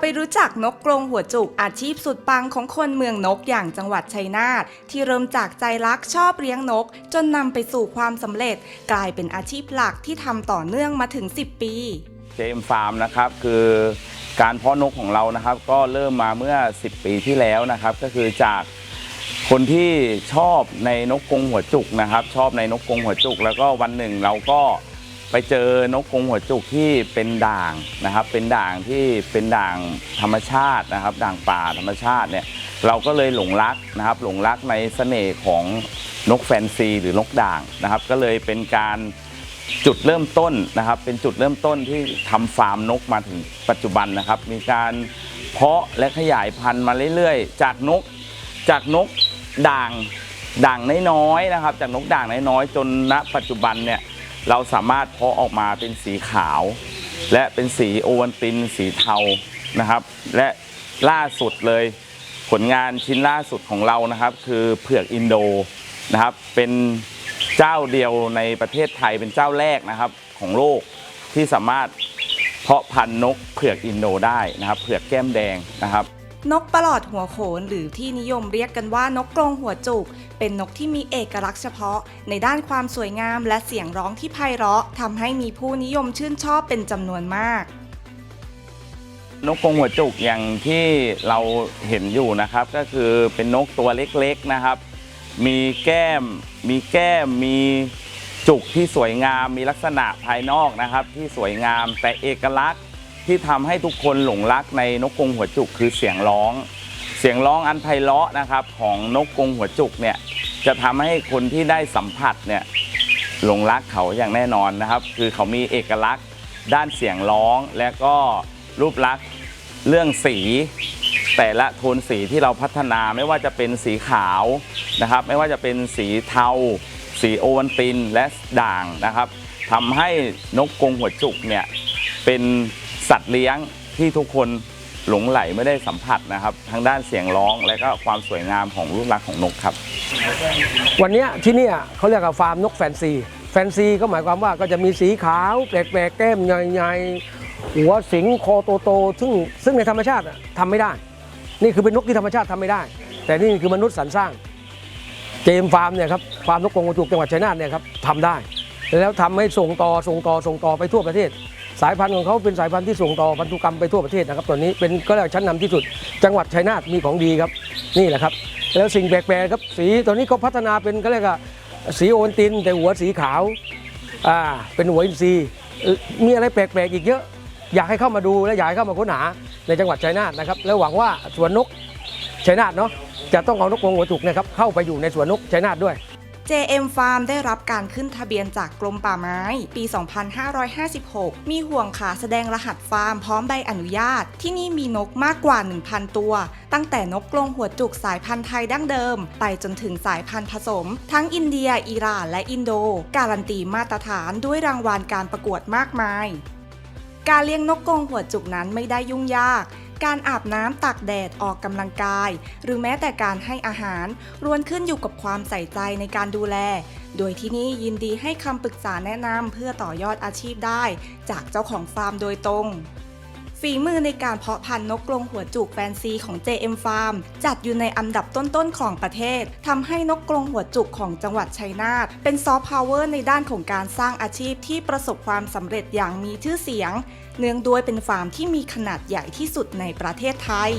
ไปรู้จักนกกรงหัวจุกอาชีพสุดปังของคนเมืองนกอย่างจังหวัดชัยนาทที่เริ่มจากใจรักชอบเลี้ยงนก จนนำไปสู่ความสำเร็จ กลายเป็นอาชีพหลักที่ทำต่อเนื่องมาถึง 10 ปี เจมฟาร์มนะครับคือการเพาะนกของเรานะครับ ก็เริ่มมาเมื่อ 10 ปีที่แล้วนะครับ ก็คือจากคนที่ชอบในนกกรงหัวจุกนะครับ ชอบในนกกรงหัวจุก แล้วก็วันหนึ่งเราก็ ไปเจอนกกรงหัวจุกที่เป็นด่างนะครับ เป็นด่างที่เป็นด่างธรรมชาตินะครับ ด่างป่าธรรมชาติเนี่ยเราก็เลยหลงรักนะครับ หลงรักในเสน่ห์ของนกแฟนซี หรือนกด่างนะครับ ก็เลยเป็นการจุดเริ่มต้นนะครับ เป็นจุดเริ่มต้นที่ทำฟาร์มนกมาถึงปัจจุบันนะครับ มีการเพาะและขยายพันธุ์มาเรื่อยๆ จากนกจากนกด่างด่างน้อยๆนะครับ จากนกด่างน้อยๆจนณปัจจุบันเนี่ย เราสามารถเพาะออกมาเป็นสีขาว และเป็นสีโอวัลติน สีเทานะครับ และล่าสุดเลยผลงานชิ้นล่าสุดของเรานะครับ คือเผือกอินโดนะครับ เป็นเจ้าเดียวในประเทศไทยเป็นเจ้าแรกนะครับของโลกที่สามารถเพาะพันธุ์นกเผือกอินโดได้นะครับ เผือกแก้มแดงนะครับ นกประหลอดหัวโขนหรือที่นิยมเรียกกันว่านกกรงหัวจุก เป็นนกที่มีเอกลักษณ์เฉพาะ ในด้านความสวยงามและเสียงร้องที่ไพเราะทำให้มีผู้นิยมชื่นชอบเป็นจำนวนมาก นกกรงหัวจุกอย่างที่เราเห็นอยู่นะครับ ก็คือเป็นนกตัวเล็กๆนะครับ มีแก้ม มีแก้มมีจุกที่สวยงาม มีลักษณะภายนอกนะครับ ที่สวยงามแต่เอกลักษณ์ ที่ทำให้ทุกคนหลงรักในนกกรงหัวจุกคือเสียงร้อง เสียงร้องอันไพเราะนะครับของนกกรงหัวจุกเนี่ยจะทำให้คนที่ได้สัมผัสเนี่ยหลงรักเขาอย่างแน่นอนนะครับ คือเขามีเอกลักษณ์ด้านเสียงร้องและก็รูปลักษณ์เรื่องสี แต่ละโทนสีที่เราพัฒนาไม่ว่าจะเป็นสีขาวนะครับ ไม่ว่าจะเป็นสีเทา สีโอวัลตินและด่างนะครับทำให้นกกรงหัวจุกเนี่ยเป็น สัตว์เลี้ยงที่ทุกคนหลงไหลไม่ได้สัมผัสนะครับทั้งด้านเสียงร้องและก็ความสวยงามของรูปลักษณ์ของนกครับ วันเนี้ยที่เนี่ยเขาเรียกว่าฟาร์มนกแฟนซี แฟนซีก็หมายความว่าก็จะมีสีขาวแปลกๆแก้มใหญ่ๆหัวสิงคอโตๆซึ่งซึ่งในธรรมชาติอะทำไม่ได้ นี่คือเป็นนกที่ธรรมชาติทำไม่ได้ แต่นี่คือมนุษย์สรรสร้าง เจมฟาร์มเนี่ยครับฟาร์มนกกรงหัวจุกจังหวัดชัยนาทเนี่ยครับทำได้ แล้วทำให้ส่งต่อส่งต่อส่งต่อไปทั่วประเทศ สายพันธุ์ของเขาเป็นสายพันธุ์ที่ส่งต่อพันธุกรรมไปทั่วประเทศนะครับตอนนี้เป็นก็เรียกชั้นนำที่สุด จังหวัดชัยนาทมีของดีครับนี่แหละครับแล้วสิ่งแปลกๆครับสีตอนนี้เขาพัฒนาเป็นก็เรียกว่าสีโอวัลติน แต่หัวสีขาวอ่าเป็นหัวอินทรีย์มีอะไรแปลกๆอีกเยอะ อยากให้เข้ามาดูและอยากให้เข้ามาค้นหาในจังหวัดชัยนาทนะครับแล้วหวังว่าสวนนกชัยนาทเนาะจะต้องเอานกกรงหัวจุกเนะครับเข้าไปอยู่ในสวนนกชัยนาทด้วย JM Farm ได้รับการขึ้นทะเบียนจากกรมป่าไม้ ปี 2556 มีห่วงขาแสดงรหัสฟาร์มพร้อมใบอนุญาต ที่นี่มีนกมากกว่า 1,000 ตัว ตั้งแต่นกกรงหัวจุกสายพันธุ์ไทยดั้งเดิม ไปจนถึงสายพันธุ์ผสม ทั้งอินเดีย อิหร่าน และอินโด การันตีมาตรฐานด้วยรางวัลการประกวดมากมาย การเลี้ยงนกกรงหัวจุกนั้นไม่ได้ยุ่งยาก การอาบน้ำตากแดดออกกำลังกาย หรือแม้แต่การให้อาหารรวนขึ้นอยู่กับความใส่ใจในการดูแล โดยที่นี่ยินดีให้คำปรึกษาแนะนำเพื่อต่อยอดอาชีพได้ จากเจ้าของฟาร์มโดยตรง ฝีมือในการเพาะพันธุ์นกกรงหัวจุกแฟนซีของ JM Farm จัดอยู่ในอันดับต้นๆของประเทศทำให้นกกรงหัวจุกของจังหวัดชัยนาทเป็นซอฟต์พาวเวอร์ในด้านของการสร้างอาชีพที่ประสบความสำเร็จอย่างมีชื่อเสียง เนื่องด้วยเป็นฟาร์มที่มีขนาดใหญ่ที่สุดในประเทศไทย